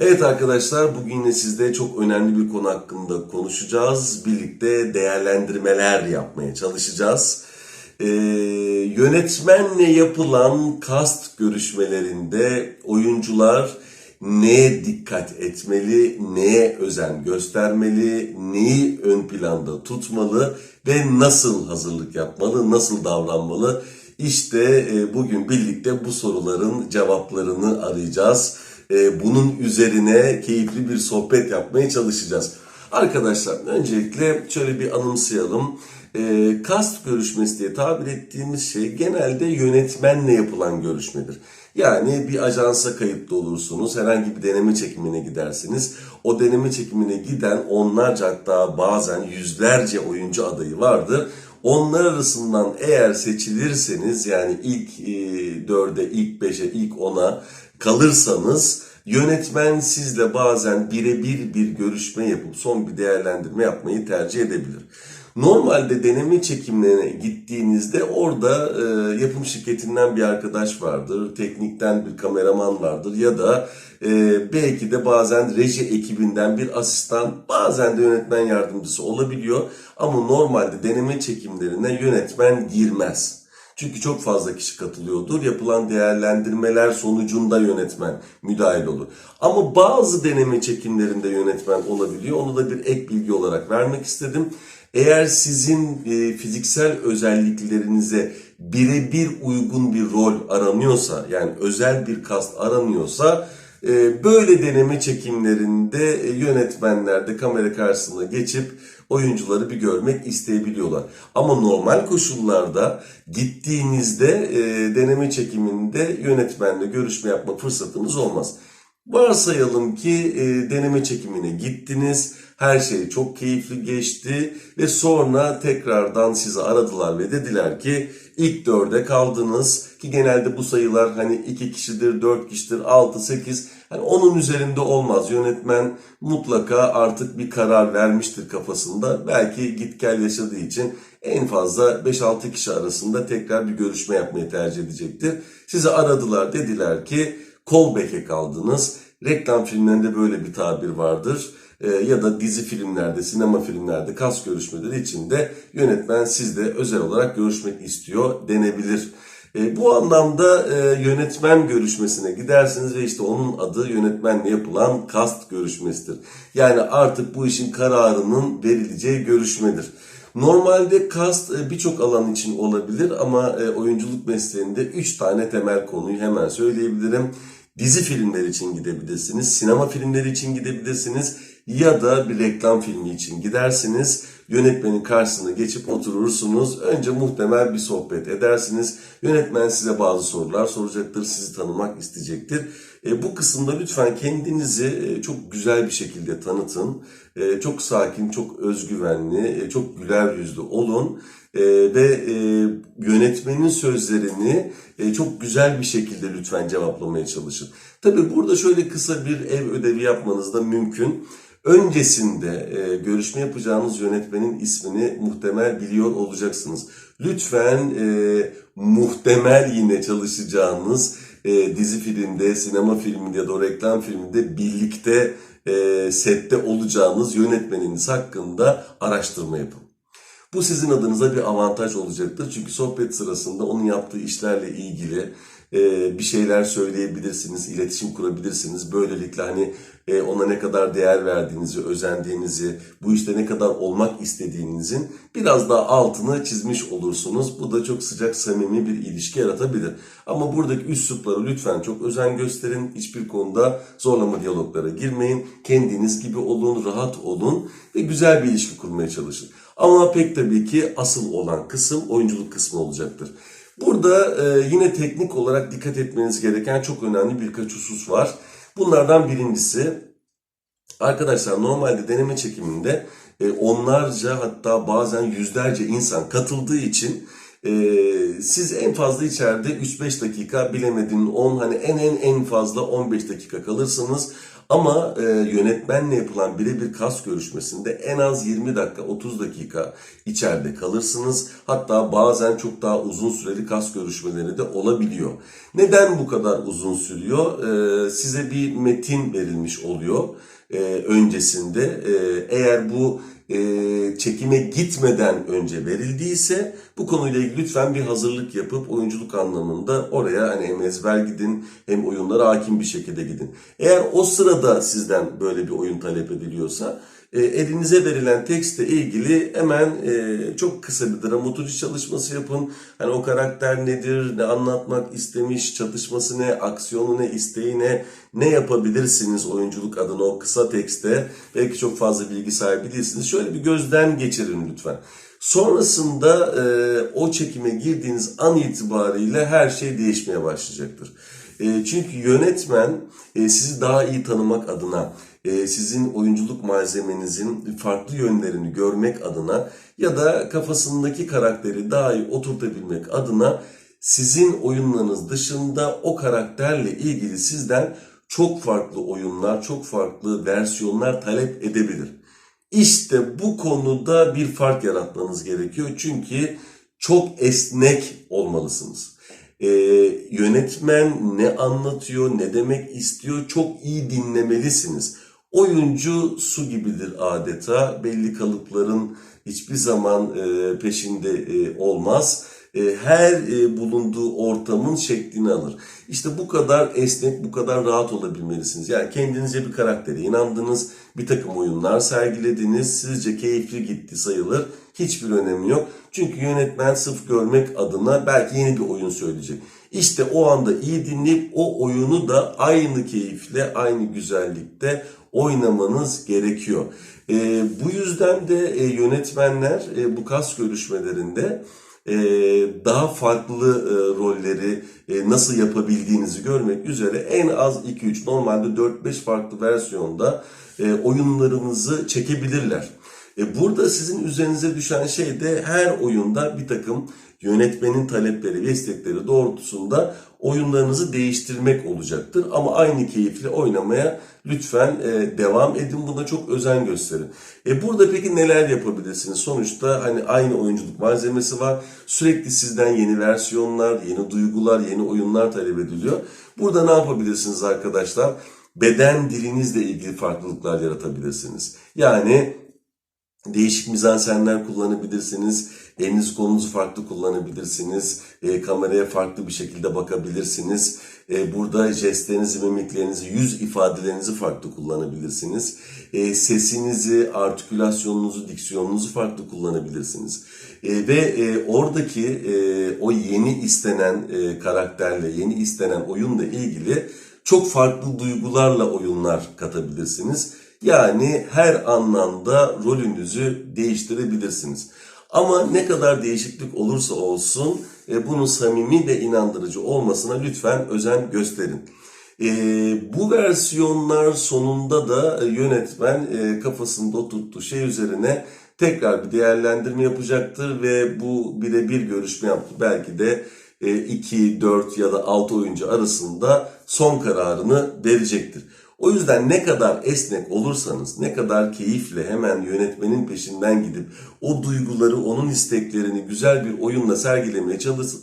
Evet arkadaşlar bugün yine sizde çok önemli bir konu hakkında konuşacağız. Birlikte değerlendirmeler yapmaya çalışacağız. Ee, yönetmenle yapılan kast görüşmelerinde oyuncular neye dikkat etmeli, neye özen göstermeli, neyi ön planda tutmalı ve nasıl hazırlık yapmalı, nasıl davranmalı? İşte e, bugün birlikte bu soruların cevaplarını arayacağız. E, bunun üzerine keyifli bir sohbet yapmaya çalışacağız. Arkadaşlar öncelikle şöyle bir anımsayalım. E, kast görüşmesi diye tabir ettiğimiz şey genelde yönetmenle yapılan görüşmedir. Yani bir ajansa kayıtlı olursunuz, herhangi bir deneme çekimine gidersiniz. O deneme çekimine giden onlarca hatta bazen yüzlerce oyuncu adayı vardır. Onlar arasından eğer seçilirseniz yani ilk e, dörde, ilk beşe, ilk ona kalırsanız yönetmen sizle bazen birebir bir görüşme yapıp son bir değerlendirme yapmayı tercih edebilir. Normalde deneme çekimlerine gittiğinizde orada e, yapım şirketinden bir arkadaş vardır, teknikten bir kameraman vardır ya da e, belki de bazen reji ekibinden bir asistan, bazen de yönetmen yardımcısı olabiliyor. Ama normalde deneme çekimlerine yönetmen girmez. Çünkü çok fazla kişi katılıyordur. Yapılan değerlendirmeler sonucunda yönetmen müdahil olur. Ama bazı deneme çekimlerinde yönetmen olabiliyor. Onu da bir ek bilgi olarak vermek istedim. Eğer sizin e, fiziksel özelliklerinize birebir uygun bir rol aranıyorsa, yani özel bir kast aranıyorsa, e, böyle deneme çekimlerinde e, yönetmenler de kamera karşısına geçip oyuncuları bir görmek isteyebiliyorlar. Ama normal koşullarda gittiğinizde e, deneme çekiminde yönetmenle görüşme yapma fırsatınız olmaz. Varsayalım ki e, deneme çekimine gittiniz, her şey çok keyifli geçti ve sonra tekrardan sizi aradılar ve dediler ki ilk dörde kaldınız ki genelde bu sayılar hani iki kişidir, dört kişidir, altı, sekiz hani onun üzerinde olmaz. Yönetmen mutlaka artık bir karar vermiştir kafasında. Belki git gel yaşadığı için en fazla 5-6 kişi arasında tekrar bir görüşme yapmayı tercih edecektir. Sizi aradılar dediler ki callback'e kaldınız. Reklam filmlerinde böyle bir tabir vardır. Ee, ya da dizi filmlerde, sinema filmlerde kas görüşmeleri içinde yönetmen sizle özel olarak görüşmek istiyor denebilir. E, bu anlamda e, yönetmen görüşmesine gidersiniz ve işte onun adı yönetmenle yapılan kast görüşmesidir. Yani artık bu işin kararının verileceği görüşmedir. Normalde kast e, birçok alan için olabilir ama e, oyunculuk mesleğinde 3 tane temel konuyu hemen söyleyebilirim. Dizi filmleri için gidebilirsiniz, sinema filmleri için gidebilirsiniz ya da bir reklam filmi için gidersiniz. Yönetmenin karşısına geçip oturursunuz. Önce muhtemel bir sohbet edersiniz. Yönetmen size bazı sorular soracaktır, sizi tanımak isteyecektir. E, bu kısımda lütfen kendinizi e, çok güzel bir şekilde tanıtın. E, çok sakin, çok özgüvenli, e, çok güler yüzlü olun. E, ve e, yönetmenin sözlerini e, çok güzel bir şekilde lütfen cevaplamaya çalışın. Tabii burada şöyle kısa bir ev ödevi yapmanız da mümkün. Öncesinde e, görüşme yapacağınız yönetmenin ismini muhtemel biliyor olacaksınız. Lütfen e, muhtemel yine çalışacağınız e, dizi filmde, sinema filminde ya da reklam filminde birlikte e, sette olacağınız yönetmeniniz hakkında araştırma yapın. Bu sizin adınıza bir avantaj olacaktır. Çünkü sohbet sırasında onun yaptığı işlerle ilgili e, bir şeyler söyleyebilirsiniz, iletişim kurabilirsiniz. Böylelikle hani e, ona ne kadar değer verdiğinizi, özendiğinizi, bu işte ne kadar olmak istediğinizin biraz daha altını çizmiş olursunuz. Bu da çok sıcak, samimi bir ilişki yaratabilir. Ama buradaki üsluplara lütfen çok özen gösterin. Hiçbir konuda zorlama diyaloglara girmeyin. Kendiniz gibi olun, rahat olun ve güzel bir ilişki kurmaya çalışın. Ama pek tabii ki asıl olan kısım oyunculuk kısmı olacaktır. Burada e, yine teknik olarak dikkat etmeniz gereken çok önemli birkaç husus var. Bunlardan birincisi Arkadaşlar normalde deneme çekiminde e, onlarca hatta bazen yüzlerce insan katıldığı için e, siz en fazla içeride 3-5 dakika bilemedin 10 hani en en en fazla 15 dakika kalırsınız. Ama e, yönetmenle yapılan birebir kas görüşmesinde en az 20 dakika 30 dakika içeride kalırsınız. Hatta bazen çok daha uzun süreli kas görüşmeleri de olabiliyor. Neden bu kadar uzun sürüyor? E, size bir metin verilmiş oluyor e, öncesinde. E, eğer bu e, çekime gitmeden önce verildiyse bu konuyla ilgili lütfen bir hazırlık yapıp oyunculuk anlamında oraya hani hem ezber gidin hem oyunlara hakim bir şekilde gidin. Eğer o sırada sizden böyle bir oyun talep ediliyorsa e, elinize verilen tekstle ilgili hemen e, çok kısa bir dramaturji çalışması yapın. Hani o karakter nedir, ne anlatmak istemiş, çatışması ne, aksiyonu ne, isteği ne, ne yapabilirsiniz oyunculuk adına o kısa tekste. Belki çok fazla bilgi sahibi değilsiniz. Şöyle bir gözden geçirin lütfen. Sonrasında e, o çekime girdiğiniz an itibariyle her şey değişmeye başlayacaktır. E, çünkü yönetmen e, sizi daha iyi tanımak adına, sizin oyunculuk malzemenizin farklı yönlerini görmek adına ya da kafasındaki karakteri daha iyi oturtabilmek adına sizin oyunlarınız dışında o karakterle ilgili sizden çok farklı oyunlar, çok farklı versiyonlar talep edebilir. İşte bu konuda bir fark yaratmanız gerekiyor. Çünkü çok esnek olmalısınız. Ee, yönetmen ne anlatıyor, ne demek istiyor çok iyi dinlemelisiniz. Oyuncu su gibidir adeta. Belli kalıpların hiçbir zaman e, peşinde e, olmaz. E, her bulunduğu ortamın şeklini alır. İşte bu kadar esnek, bu kadar rahat olabilmelisiniz. Yani kendinize bir karaktere inandınız, bir takım oyunlar sergilediniz, sizce keyifli gitti sayılır. Hiçbir önemi yok. Çünkü yönetmen sırf görmek adına belki yeni bir oyun söyleyecek. İşte o anda iyi dinleyip o oyunu da aynı keyifle, aynı güzellikte oynamanız gerekiyor. E, bu yüzden de e, yönetmenler e, bu kas görüşmelerinde e, daha farklı e, rolleri e, nasıl yapabildiğinizi görmek üzere en az 2-3 normalde 4-5 farklı versiyonda e, oyunlarınızı çekebilirler. E, Burada sizin üzerinize düşen şey de her oyunda bir takım yönetmenin talepleri ve istekleri doğrultusunda oyunlarınızı değiştirmek olacaktır. Ama aynı keyifle oynamaya lütfen e, devam edin. Buna çok özen gösterin. E burada peki neler yapabilirsiniz? Sonuçta hani aynı oyunculuk malzemesi var. Sürekli sizden yeni versiyonlar, yeni duygular, yeni oyunlar talep ediliyor. Burada ne yapabilirsiniz arkadaşlar? Beden dilinizle ilgili farklılıklar yaratabilirsiniz. Yani Değişik mizansenler kullanabilirsiniz. Eliniz kolunuzu farklı kullanabilirsiniz. E, kameraya farklı bir şekilde bakabilirsiniz. E, burada jestlerinizi, mimiklerinizi, yüz ifadelerinizi farklı kullanabilirsiniz. E, sesinizi, artikülasyonunuzu, diksiyonunuzu farklı kullanabilirsiniz. E, ve e, oradaki e, o yeni istenen e, karakterle, yeni istenen oyunla ilgili çok farklı duygularla oyunlar katabilirsiniz. Yani her anlamda rolünüzü değiştirebilirsiniz. Ama ne kadar değişiklik olursa olsun e, bunun samimi ve inandırıcı olmasına lütfen özen gösterin. E, bu versiyonlar sonunda da yönetmen e, kafasında oturttuğu şey üzerine tekrar bir değerlendirme yapacaktır ve bu birebir görüşme yaptı. Belki de 2, 4 ya da 6 oyuncu arasında son kararını verecektir. O yüzden ne kadar esnek olursanız, ne kadar keyifle hemen yönetmenin peşinden gidip o duyguları, onun isteklerini güzel bir oyunla sergilemeye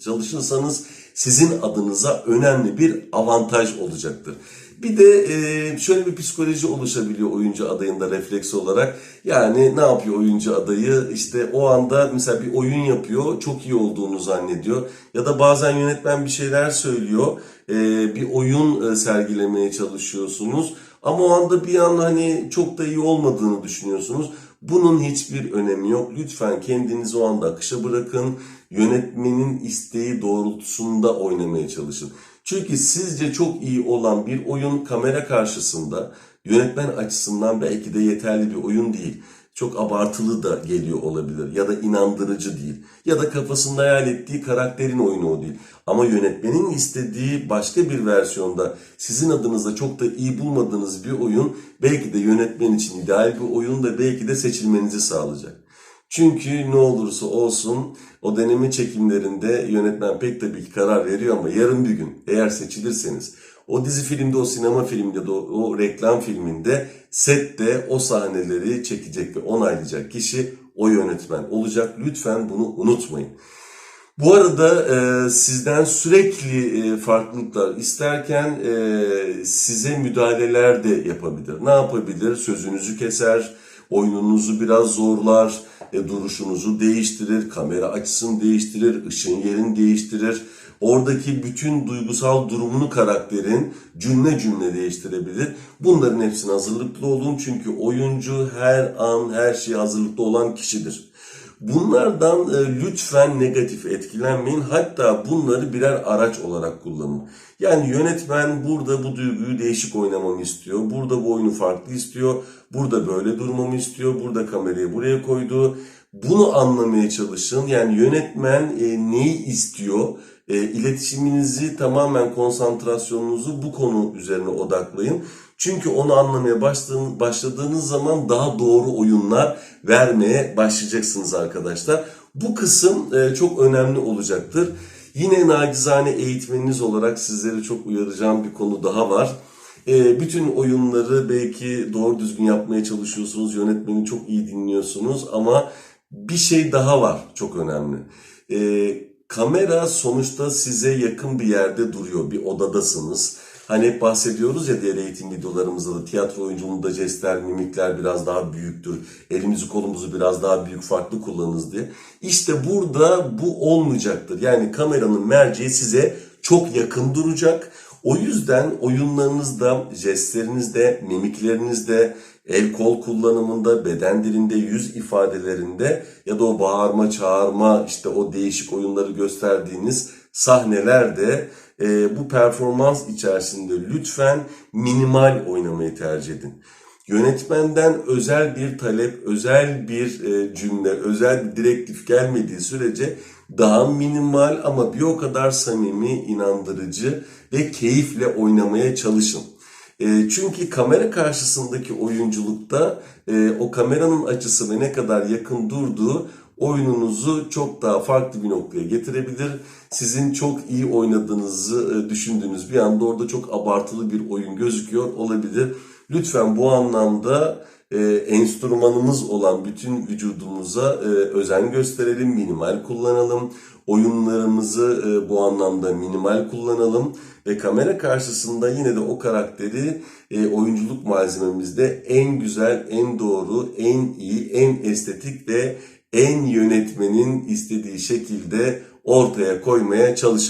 çalışırsanız sizin adınıza önemli bir avantaj olacaktır. Bir de e, şöyle bir psikoloji oluşabiliyor oyuncu adayında refleks olarak. Yani ne yapıyor oyuncu adayı? İşte o anda mesela bir oyun yapıyor, çok iyi olduğunu zannediyor. Ya da bazen yönetmen bir şeyler söylüyor, e, bir oyun e, sergilemeye çalışıyorsunuz. Ama o anda bir an hani çok da iyi olmadığını düşünüyorsunuz. Bunun hiçbir önemi yok. Lütfen kendinizi o anda akışa bırakın. Yönetmenin isteği doğrultusunda oynamaya çalışın. Çünkü sizce çok iyi olan bir oyun kamera karşısında yönetmen açısından belki de yeterli bir oyun değil. çok abartılı da geliyor olabilir ya da inandırıcı değil ya da kafasında hayal ettiği karakterin oyunu o değil. Ama yönetmenin istediği başka bir versiyonda sizin adınıza çok da iyi bulmadığınız bir oyun belki de yönetmen için ideal bir oyun da belki de seçilmenizi sağlayacak. Çünkü ne olursa olsun o deneme çekimlerinde yönetmen pek tabii ki karar veriyor ama yarın bir gün eğer seçilirseniz o dizi filmde, o sinema filminde, de o, o reklam filminde sette o sahneleri çekecek ve onaylayacak kişi o yönetmen olacak. Lütfen bunu unutmayın. Bu arada e, sizden sürekli e, farklılıklar isterken e, size müdahaleler de yapabilir. Ne yapabilir? Sözünüzü keser, oyununuzu biraz zorlar, e, duruşunuzu değiştirir, kamera açısını değiştirir, ışığın yerini değiştirir. Oradaki bütün duygusal durumunu karakterin cümle cümle değiştirebilir. Bunların hepsine hazırlıklı olun çünkü oyuncu her an her şeye hazırlıklı olan kişidir. Bunlardan e, lütfen negatif etkilenmeyin. Hatta bunları birer araç olarak kullanın. Yani yönetmen burada bu duyguyu değişik oynamamı istiyor. Burada bu oyunu farklı istiyor. Burada böyle durmamı istiyor. Burada kamerayı buraya koydu. Bunu anlamaya çalışın. Yani yönetmen e, neyi istiyor? E, iletişiminizi tamamen konsantrasyonunuzu bu konu üzerine odaklayın. Çünkü onu anlamaya başladığınız, zaman daha doğru oyunlar vermeye başlayacaksınız arkadaşlar. Bu kısım e, çok önemli olacaktır. Yine nacizane eğitmeniniz olarak sizleri çok uyaracağım bir konu daha var. E, bütün oyunları belki doğru düzgün yapmaya çalışıyorsunuz, yönetmeni çok iyi dinliyorsunuz ama bir şey daha var çok önemli. E, kamera sonuçta size yakın bir yerde duruyor, bir odadasınız. Hani hep bahsediyoruz ya diğer eğitim videolarımızda da tiyatro oyunculuğunda jestler, mimikler biraz daha büyüktür. Elimizi kolumuzu biraz daha büyük farklı kullanınız diye. İşte burada bu olmayacaktır. Yani kameranın merceği size çok yakın duracak. O yüzden oyunlarınızda, jestlerinizde, mimiklerinizde, el kol kullanımında, beden dilinde, yüz ifadelerinde ya da o bağırma, çağırma, işte o değişik oyunları gösterdiğiniz sahnelerde e, bu performans içerisinde lütfen minimal oynamayı tercih edin. Yönetmenden özel bir talep, özel bir e, cümle, özel bir direktif gelmediği sürece daha minimal ama bir o kadar samimi, inandırıcı ve keyifle oynamaya çalışın. E, çünkü kamera karşısındaki oyunculukta e, o kameranın açısı ve ne kadar yakın durduğu oyununuzu çok daha farklı bir noktaya getirebilir. Sizin çok iyi oynadığınızı e, düşündüğünüz bir anda orada çok abartılı bir oyun gözüküyor olabilir. Lütfen bu anlamda e, enstrümanımız olan bütün vücudumuza e, özen gösterelim, minimal kullanalım. Oyunlarımızı e, bu anlamda minimal kullanalım ve kamera karşısında yine de o karakteri oyunculuk malzememizde en güzel, en doğru, en iyi, en estetik ve en yönetmenin istediği şekilde ortaya koymaya çalışalım.